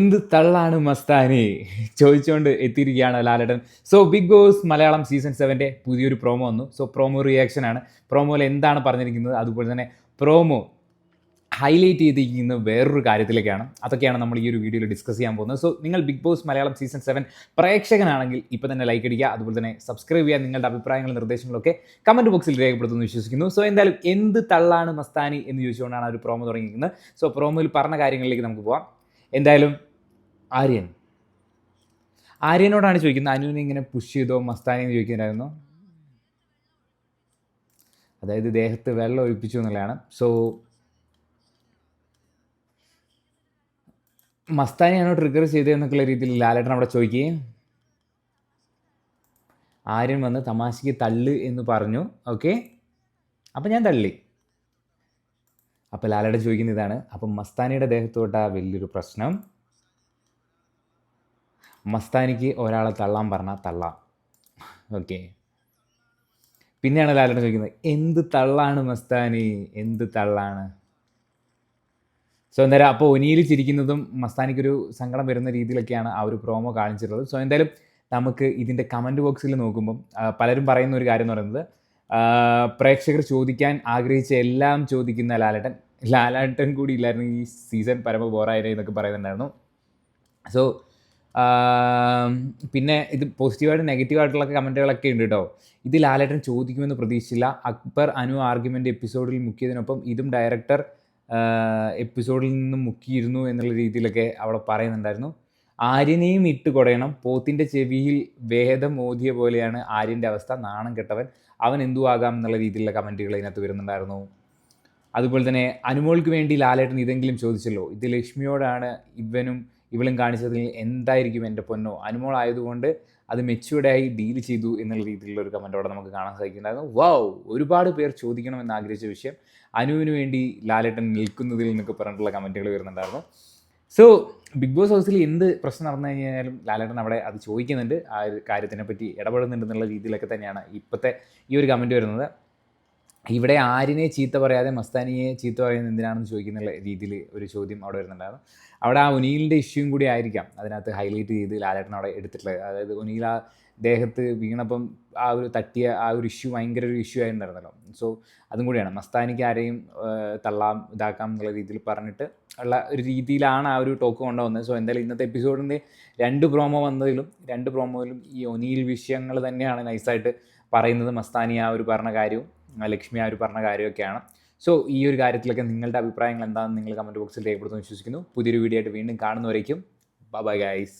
എന്ത് തള്ളാണ് മസ്താനി? ചോദിച്ചുകൊണ്ട് എത്തിയിരിക്കുകയാണ് Lalettan so Bigg Boss Malayalam season സെവന്റെ പുതിയൊരു പ്രോമോ വന്നു. സോ പ്രോമോ റിയാക്ഷൻ ആണ്. പ്രോമോയിൽ എന്താണ് പറഞ്ഞിരിക്കുന്നത്? അതുപോലെ തന്നെ പ്രോമോ ഹൈലൈറ്റ് ചെയ്തിരിക്കുന്ന വേറൊരു കാര്യത്തിലേക്കാണ്. അതൊക്കെയാണ് നമ്മൾ ഈ ഒരു വീഡിയോയിൽ ഡിസ്കസ് ചെയ്യാൻ പോകുന്നത്. സോ നിങ്ങൾ Bigg Boss Malayalam season seven പ്രേക്ഷകനാണെങ്കിൽ ഇപ്പോൾ തന്നെ ലൈക്ക് അടിക്കുക. അതുപോലെ തന്നെ സബ്സ്ക്രൈബ് ചെയ്യുക. നിങ്ങളുടെ അഭിപ്രായങ്ങളും നിർദ്ദേശങ്ങളൊക്കെ കമന്റ് ബോക്സിൽ രേഖപ്പെടുത്തുമെന്ന് വിശ്വസിക്കുന്നു. സോ എന്തായാലും എന്ത് തള്ളാണ് മസ്താനി എന്ന് ചോദിച്ചുകൊണ്ടാണ് ആ ഒരു പ്രോമോ തുടങ്ങിയിരിക്കുന്നത്. സോ പ്രോമോയിൽ പറഞ്ഞ കാര്യങ്ങളിലേക്ക് നമുക്ക് പോകാം എന്തായാലും ആര്യൻ. ആര്യനോടാണ് ചോദിക്കുന്നത് അനുവിനെ ഇങ്ങനെ പുഷ് ചെയ്തോ മസ്താനി എന്ന് ചോദിക്കുന്നുണ്ടായിരുന്നു. അതായത് ദേഹത്ത് വെള്ളം ഒഴിപ്പിച്ചു എന്നുള്ളതാണ്. സോ മസ്താനിയാണോ ട്രിഗർ ചെയ്തതെന്നൊക്കെയുള്ള രീതിയിൽ ലാലേട്ടൻ അവിടെ ചോദിക്കുകയും ആര്യൻ വന്ന് തമാശയ്ക്ക് തള്ള് എന്ന് പറഞ്ഞു. ഓക്കെ അപ്പം ഞാൻ തള്ളി. അപ്പോൾ ലാലേട്ടൻ ചോദിക്കുന്ന ഇതാണ്. അപ്പം മസ്താനിയുടെ ദേഹത്തോട്ടാ വലിയൊരു പ്രശ്നം. മസ്താനിക്ക് ഒരാളെ തള്ളാൻ പറഞ്ഞാൽ തള്ളാം. ഓക്കെ. പിന്നെയാണ് ലാലേട്ടൻ ചോദിക്കുന്നത് എന്ത് തള്ളാണ് മസ്താനി? എന്ത് തള്ളാണ്? സോ എന്തായാലും അപ്പോൾ ഒനിയിൽ ചിരിക്കുന്നതും മസ്താനിക്കൊരു സങ്കടം വരുന്ന രീതിയിലൊക്കെയാണ് ആ ഒരു പ്രോമോ കാണിച്ചിട്ടുള്ളത്. സോ എന്തായാലും നമുക്ക് ഇതിന്റെ കമന്റ് ബോക്സിൽ നോക്കുമ്പം പലരും പറയുന്ന ഒരു കാര്യം എന്ന് പറയുന്നത് പ്രേക്ഷകർ ചോദിക്കാൻ ആഗ്രഹിച്ച എല്ലാം ചോദിക്കുന്ന ലാലേട്ടൻ. ലാലാട്ടൻ കൂടി ഇല്ലായിരുന്നു ഈ സീസൺ പരമ ബോറായിരുന്നു എന്നൊക്കെ പറയുന്നുണ്ടായിരുന്നു. സോ പിന്നെ ഇത് പോസിറ്റീവായിട്ട് നെഗറ്റീവായിട്ടുള്ള കമന്റുകളൊക്കെ ഉണ്ട് കേട്ടോ ഇത് ലാലേട്ടൻ ചോദിക്കുമെന്ന് പ്രതീക്ഷിച്ചില്ല. അക്ബർ അനു ആർഗ്യുമെന്റ് എപ്പിസോഡിൽ മുക്കിയതിനൊപ്പം ഇതും ഡയറക്ടർ എപ്പിസോഡിൽ നിന്നും മുക്കിയിരുന്നു എന്നുള്ള രീതിയിലൊക്കെ അവിടെ പറയുന്നുണ്ടായിരുന്നു. ആര്യനെയും ഇട്ട് കുടയണം. പോത്തിന്റെ ചെവിയിൽ വേദം ഓതിയ പോലെയാണ് ആര്യന്റെ അവസ്ഥ. നാണം കെട്ടവൻ. അവൻ എന്തു ആകാം എന്നുള്ള രീതിയിലുള്ള കമന്റുകൾ ഇതിനകത്ത് വരുന്നുണ്ടായിരുന്നു. അതുപോലെ തന്നെ അനുമോൾക്ക് വേണ്ടി ലാലേട്ടൻ ഇതെങ്കിലും ചോദിച്ചല്ലോ. ഇത് ലക്ഷ്മിയോടാണ് ഇവനും ഇവളും കാണിച്ചതിൽ എന്തായിരിക്കും എന്റെ പൊന്നോ? അനുമോൾ ആയതുകൊണ്ട് അത് മെച്യൂർഡായി ഡീൽ ചെയ്തു എന്നുള്ള രീതിയിലുള്ള ഒരു കമന്റോടെ നമുക്ക് കാണാൻ സാധിക്കുന്നുണ്ടായിരുന്നു. വൗ ഒരുപാട് പേർ ചോദിക്കണമെന്ന് ആഗ്രഹിച്ച വിഷയം അനുവിന് വേണ്ടി ലാലേട്ടൻ നിൽക്കുന്നതിൽ നിന്നൊക്കെ പറഞ്ഞിട്ടുള്ള കമന്റുകൾ വരുന്നുണ്ടായിരുന്നു. സോ ബിഗ് ബോസ് ഹൗസിൽ എന്ത് പ്രശ്നം നടന്നു കഴിഞ്ഞാലും ലാലേട്ടൻ അവിടെ അത് ചോദിക്കുന്നുണ്ട്. ആ ഒരു കാര്യത്തിനെ പറ്റി ഇടപെടുന്നുണ്ട് എന്നുള്ള രീതിയിലൊക്കെ തന്നെയാണ് ഇപ്പോഴത്തെ ഈ ഒരു കമന്റ് വരുന്നത്. ഇവിടെ ആരിനെ ചീത്ത പറയാതെ മസ്താനിയെ ചീത്ത പറയുന്നത് എന്തിനാണെന്ന് ചോദിക്കുന്ന രീതിയിൽ ഒരു ചോദ്യം അവിടെ വരുന്നുണ്ടായിരുന്നു. അവിടെ ആ ഒനീലിന്റെ ഇഷ്യൂം കൂടി ആയിരിക്കാം അതിനകത്ത് ഹൈലൈറ്റ് ചെയ്ത് ലാലേട്ടൻ അവിടെ എടുത്തിട്ടുള്ളത്. അതായത് ഒനീൽ ആ ദേഹത്ത് വീണപ്പം ആ ഒരു തട്ടിയ ആ ഒരു ഇഷ്യൂ ഭയങ്കര ഒരു ഇഷ്യൂ ആയിട്ടുണ്ടായിരുന്നല്ലോ. സോ അതും കൂടിയാണ്. മസ്താനിക്ക് ആരെയും തള്ളാം ഇതാക്കാം എന്നുള്ള രീതിയിൽ പറഞ്ഞിട്ട് ഉള്ള ഒരു രീതിയിലാണ് ആ ഒരു ടോക്ക് കൊണ്ടുവന്നത്. സോ എന്തായാലും ഇന്നത്തെ എപ്പിസോഡിന്റെ രണ്ട് പ്രോമോ വന്നതിലും രണ്ട് പ്രോമോയിലും ഈ ഒനീൽ വിഷയങ്ങൾ തന്നെയാണ് നൈസായിട്ട് പറയുന്നത് മസ്താനി ആ ഒരു പറഞ്ഞ കാര്യവും. ലക്ഷ്മി ആ ഒരു പറഞ്ഞ കാര്യമൊക്കെയാണ്. സോ ഈ ഒരു കാര്യത്തിലൊക്കെ നിങ്ങളുടെ അഭിപ്രായങ്ങൾ എന്താണെന്ന് നിങ്ങൾ കമന്റ് ബോക്സിൽ രേഖപ്പെടുത്തുമെന്ന് വിശ്വസിക്കുന്നു. പുതിയൊരു വീഡിയോ ആയിട്ട് വീണ്ടും കാണുന്നവരേക്കും. Bye guys